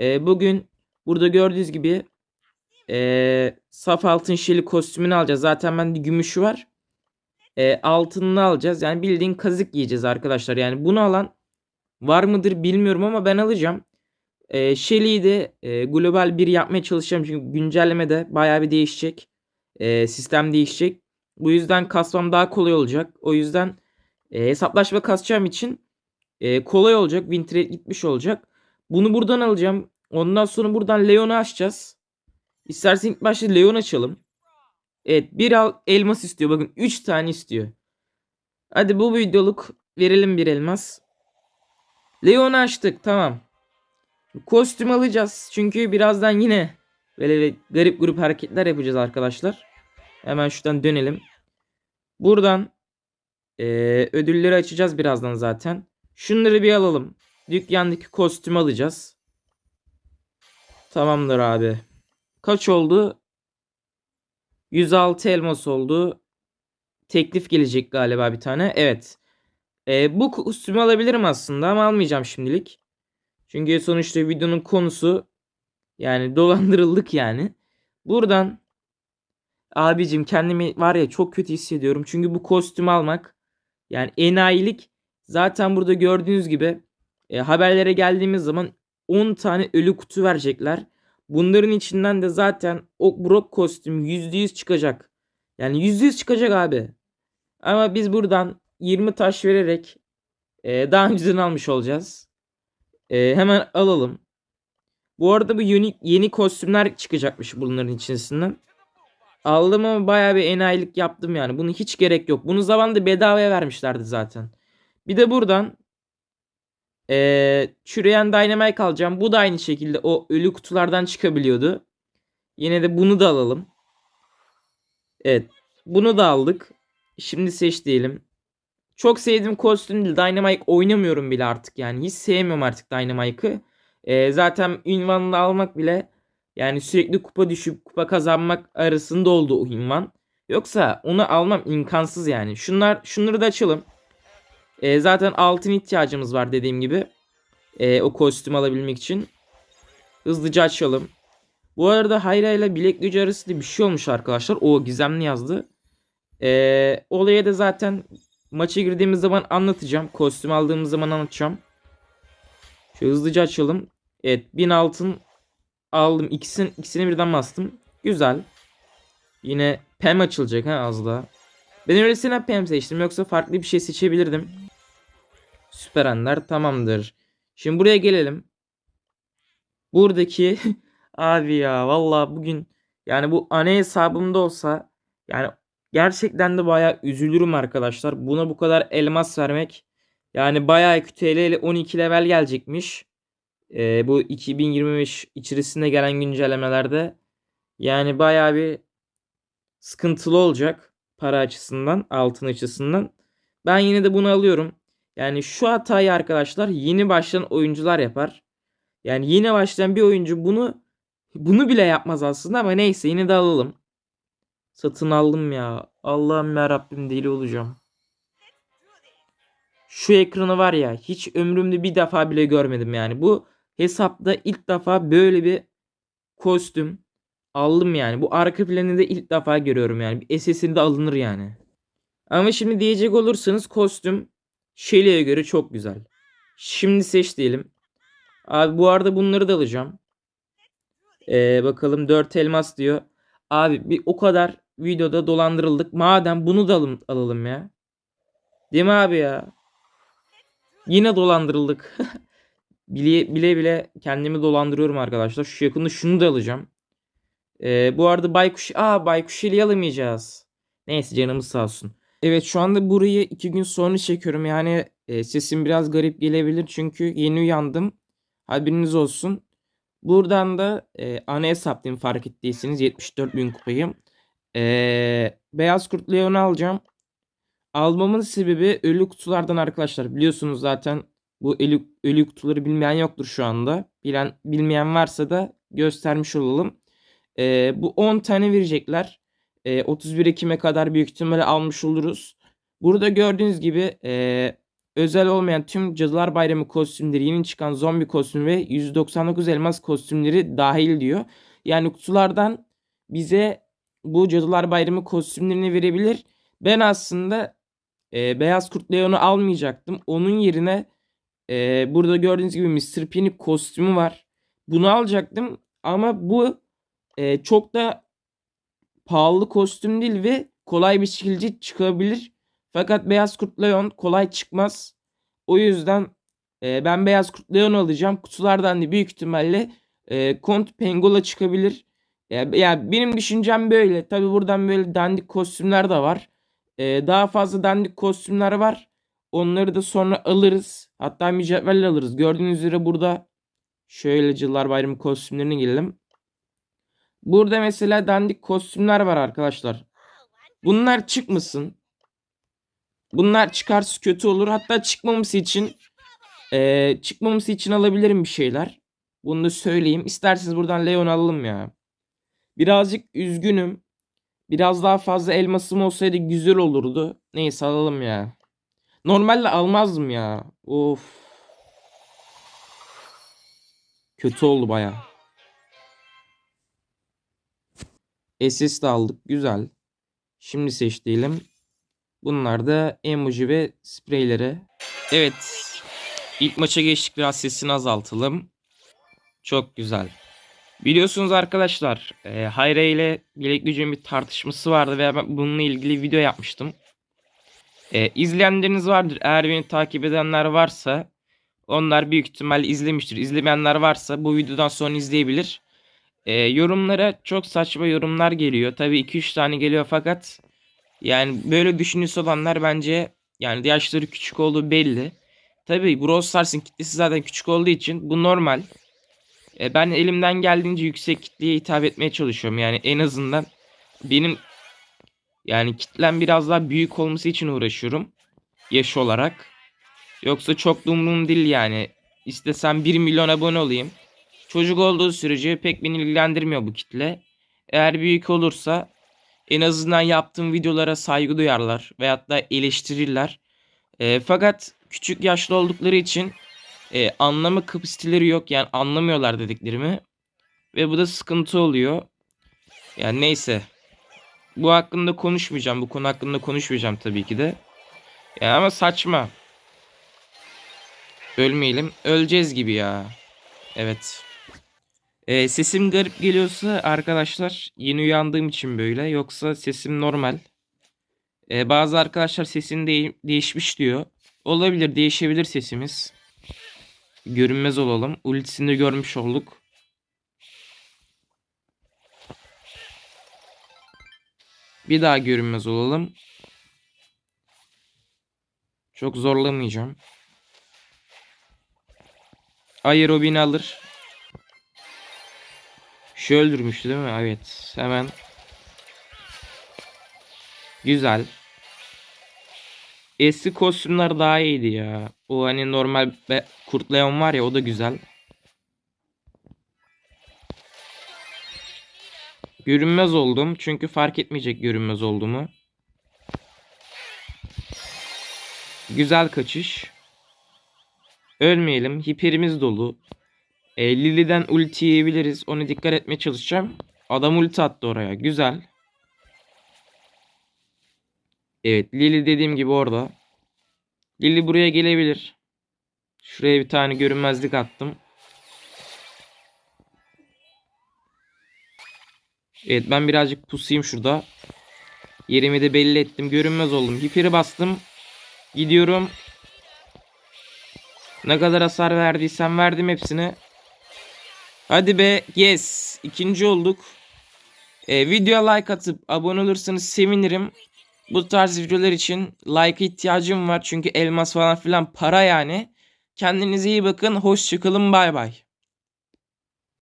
Ee, bugün burada gördüğünüz gibi ee, saf altın şili kostümünü alacağız. Zaten bende gümüşü var. Ee, altınını alacağız. Yani bildiğin kazık yiyeceğiz arkadaşlar. Yani bunu alan var mıdır bilmiyorum ama ben alacağım. Ee, Shelly'yi de e, global 1 yapmaya çalışacağım. Çünkü güncellemede bayağı bir değişecek. Ee, sistem değişecek. Bu yüzden kasmam daha kolay olacak. O yüzden e, hesaplaşma kasacağım için e, kolay olacak. Win gitmiş olacak. Bunu buradan alacağım. Ondan sonra buradan Leon'u açacağız. İstersen ilk başta Leon açalım. Evet bir al elmas istiyor. Bakın 3 tane istiyor. Hadi bu videoluk verelim bir elmas. Leon'u açtık tamam. Kostüm alacağız. Çünkü birazdan yine böyle garip grup hareketler yapacağız arkadaşlar. Hemen şuradan dönelim. Buradan eee, ödülleri açacağız birazdan zaten. Şunları bir alalım. Dükkandaki kostüm alacağız. Tamamdır abi. Kaç oldu? 106 elmas oldu. Teklif gelecek galiba bir tane. Evet. Ee, bu kostümü alabilirim aslında ama almayacağım şimdilik. Çünkü sonuçta videonun konusu yani dolandırıldık yani. Buradan abicim kendimi var ya çok kötü hissediyorum. Çünkü bu kostümü almak yani enayilik zaten burada gördüğünüz gibi e, haberlere geldiğimiz zaman 10 tane ölü kutu verecekler. Bunların içinden de zaten o Brock kostüm %100 çıkacak. Yani %100 çıkacak abi. Ama biz buradan 20 taş vererek e, daha önceden almış olacağız. E, hemen alalım. Bu arada bu yeni, yeni kostümler çıkacakmış bunların içerisinden. Aldım ama bayağı bir enayilik yaptım yani. Bunu hiç gerek yok. Bunu zamanında bedavaya vermişlerdi zaten. Bir de buradan ee, çürüyen Dynamite alacağım. Bu da aynı şekilde o ölü kutulardan çıkabiliyordu. Yine de bunu da alalım. Evet. Bunu da aldık. Şimdi seç diyelim. Çok sevdiğim kostüm değil. Dynamite oynamıyorum bile artık. Yani hiç sevmiyorum artık Dynamite'ı. Ee, zaten ünvanını almak bile yani sürekli kupa düşüp kupa kazanmak arasında oldu o ünvan. Yoksa onu almam imkansız yani. Şunlar şunları da açalım. E, zaten altın ihtiyacımız var dediğim gibi. E, o kostüm alabilmek için. Hızlıca açalım. Bu arada Hayra ile bilek gücü arasında bir şey olmuş arkadaşlar. O gizemli yazdı. E, olaya da zaten maça girdiğimiz zaman anlatacağım. Kostüm aldığımız zaman anlatacağım. Şöyle hızlıca açalım. Evet 1000 altın aldım. İkisini, ikisini birden bastım. Güzel. Yine Pem açılacak ha az daha. Ben öylesine Pem seçtim yoksa farklı bir şey seçebilirdim. Süper Ender tamamdır. Şimdi buraya gelelim. Buradaki abi ya vallahi bugün yani bu ana hesabımda olsa yani gerçekten de bayağı üzülürüm arkadaşlar. Buna bu kadar elmas vermek yani bayağı kötü ile 12 level gelecekmiş. Ee, bu 2025 içerisinde gelen güncellemelerde yani bayağı bir sıkıntılı olacak para açısından, altın açısından. Ben yine de bunu alıyorum. Yani şu hatayı arkadaşlar yeni başlayan oyuncular yapar. Yani yeni başlayan bir oyuncu bunu bunu bile yapmaz aslında ama neyse yine de alalım. Satın aldım ya. Allah'ım ya Rabbim deli olacağım. Şu ekranı var ya hiç ömrümde bir defa bile görmedim yani. Bu hesapta ilk defa böyle bir kostüm aldım yani. Bu arka planını da ilk defa görüyorum yani. SS'ini de alınır yani. Ama şimdi diyecek olursanız kostüm Shelly'e göre çok güzel. Şimdi seç diyelim. Abi bu arada bunları da alacağım. Ee, bakalım 4 elmas diyor. Abi bir o kadar videoda dolandırıldık. Madem bunu da alım, alalım ya. Değil mi abi ya? Yine dolandırıldık. bile, bile bile kendimi dolandırıyorum arkadaşlar. Şu yakında şunu da alacağım. Ee, bu arada Baykuş... Aa Baykuş ile alamayacağız. Neyse canımız sağ olsun. Evet şu anda burayı iki gün sonra çekiyorum. Yani e, sesim biraz garip gelebilir çünkü yeni uyandım. Haberiniz olsun. Buradan da e, ana hesaplayayım fark ettiyseniz 74 bin kupayım. E, Beyaz Kurt Leon'u alacağım. Almamın sebebi ölü kutulardan arkadaşlar. Biliyorsunuz zaten bu ölü, ölü kutuları bilmeyen yoktur şu anda. Bilen bilmeyen varsa da göstermiş olalım. E, bu 10 tane verecekler. E, 31 Ekim'e kadar büyük ihtimalle almış oluruz. Burada gördüğünüz gibi e, özel olmayan tüm Cadılar Bayramı kostümleri, yeni çıkan zombi kostümü ve 199 elmas kostümleri dahil diyor. Yani kutulardan bize bu Cadılar Bayramı kostümlerini verebilir. Ben aslında e, Beyaz Kurt Leon'u almayacaktım. Onun yerine e, burada gördüğünüz gibi Mr. P'nin kostümü var. Bunu alacaktım ama bu e, çok da pahalı kostüm değil ve kolay bir şekilde çıkabilir. Fakat Beyaz Kurt Leon kolay çıkmaz. O yüzden e, ben Beyaz Kurt Leon alacağım. Kutulardan da büyük ihtimalle e, Kont Pengola çıkabilir. Ya, ya benim düşüncem böyle. Tabi buradan böyle dandik kostümler de var. E, daha fazla dandik kostümler var. Onları da sonra alırız. Hatta mücevherle alırız. Gördüğünüz üzere burada şöyle Cıllar Bayramı kostümlerine gelelim. Burada mesela dandik kostümler var arkadaşlar. Bunlar çıkmasın. Bunlar çıkarsa kötü olur. Hatta çıkmaması için e, çıkmaması için alabilirim bir şeyler. Bunu da söyleyeyim. İsterseniz buradan Leon alalım ya. Birazcık üzgünüm. Biraz daha fazla elmasım olsaydı güzel olurdu. Neyse alalım ya. Normalde almazdım ya. Of. Kötü oldu baya. SS de aldık. Güzel. Şimdi seç. Bunlar da emoji ve spreyleri. Evet. İlk maça geçtik biraz sesini azaltalım. Çok güzel. Biliyorsunuz arkadaşlar e, Hayre ile Bilek Gücü'nün bir tartışması vardı ve ben bununla ilgili video yapmıştım. E, izleyenleriniz vardır. Eğer beni takip edenler varsa onlar büyük ihtimalle izlemiştir. İzlemeyenler varsa bu videodan sonra izleyebilir. E, yorumlara çok saçma yorumlar geliyor. Tabii 2-3 tane geliyor fakat yani böyle düşünüyorsa olanlar bence yani yaşları küçük olduğu belli. Tabii Brawl Stars'ın kitlesi zaten küçük olduğu için bu normal. E, ben elimden geldiğince yüksek kitleye hitap etmeye çalışıyorum. Yani en azından benim yani kitlem biraz daha büyük olması için uğraşıyorum. Yaş olarak. Yoksa çok da değil yani. İstesem 1 milyon abone olayım. Çocuk olduğu sürece pek beni ilgilendirmiyor bu kitle. Eğer büyük olursa en azından yaptığım videolara saygı duyarlar veyahut da eleştirirler. E, fakat küçük yaşlı oldukları için e, anlama kapasiteleri yok yani anlamıyorlar dediklerimi ve bu da sıkıntı oluyor. Yani neyse. Bu hakkında konuşmayacağım. Bu konu hakkında konuşmayacağım tabii ki de. Yani ama saçma. Ölmeyelim. Öleceğiz gibi ya. Evet. Ee, sesim garip geliyorsa arkadaşlar yeni uyandığım için böyle. Yoksa sesim normal. Ee, bazı arkadaşlar sesin de değişmiş diyor. Olabilir değişebilir sesimiz. Görünmez olalım. Ultisini görmüş olduk. Bir daha görünmez olalım. Çok zorlamayacağım. Hayır o beni alır. Şu öldürmüştü değil mi? Evet. Hemen. Güzel. Eski kostümler daha iyiydi ya. O hani normal Kurt Leon var ya o da güzel. Görünmez oldum. Çünkü fark etmeyecek görünmez olduğumu. Güzel kaçış. Ölmeyelim. Hiperimiz dolu. E, Lily'den ulti yiyebiliriz. Ona dikkat etmeye çalışacağım. Adam ulti attı oraya. Güzel. Evet Lily dediğim gibi orada. Lily buraya gelebilir. Şuraya bir tane görünmezlik attım. Evet ben birazcık pusayım şurada. Yerimi de belli ettim. Görünmez oldum. Hiperi bastım. Gidiyorum. Ne kadar hasar verdiysem verdim hepsini. Hadi be. Yes. İkinci olduk. Ee, videoya like atıp abone olursanız sevinirim. Bu tarz videolar için like ihtiyacım var. Çünkü elmas falan filan para yani. Kendinize iyi bakın. Hoşçakalın. Bay bay.